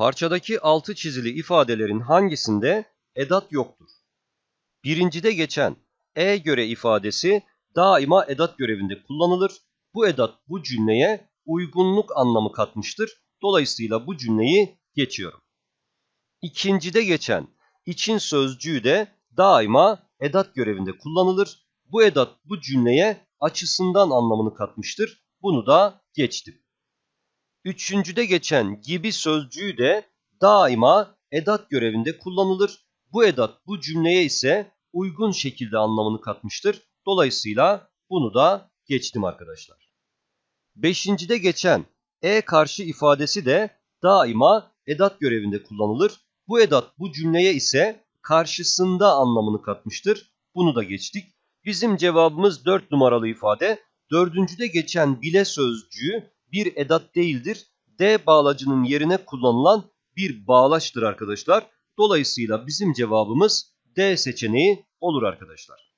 Parçadaki altı çizili ifadelerin hangisinde edat yoktur? Birincide geçen e göre ifadesi daima edat görevinde kullanılır. Bu edat bu cümleye uygunluk anlamı katmıştır. Dolayısıyla bu cümleyi geçiyorum. İkincide geçen için sözcüğü de daima edat görevinde kullanılır. Bu edat bu cümleye açısından anlamını katmıştır. Bunu da geçtim. Üçüncüde geçen gibi sözcüğü de daima edat görevinde kullanılır. Bu edat bu cümleye ise uygun şekilde anlamını katmıştır. Dolayısıyla bunu da geçtim arkadaşlar. Beşincide geçen e karşı ifadesi de daima edat görevinde kullanılır. Bu edat bu cümleye ise karşısında anlamını katmıştır. Bunu da geçtik. Bizim cevabımız 4 numaralı ifade. Dördüncüde geçen bile sözcüğü bir edat değildir. D bağlacının yerine kullanılan bir bağlaçtır arkadaşlar. Dolayısıyla bizim cevabımız D seçeneği olur arkadaşlar.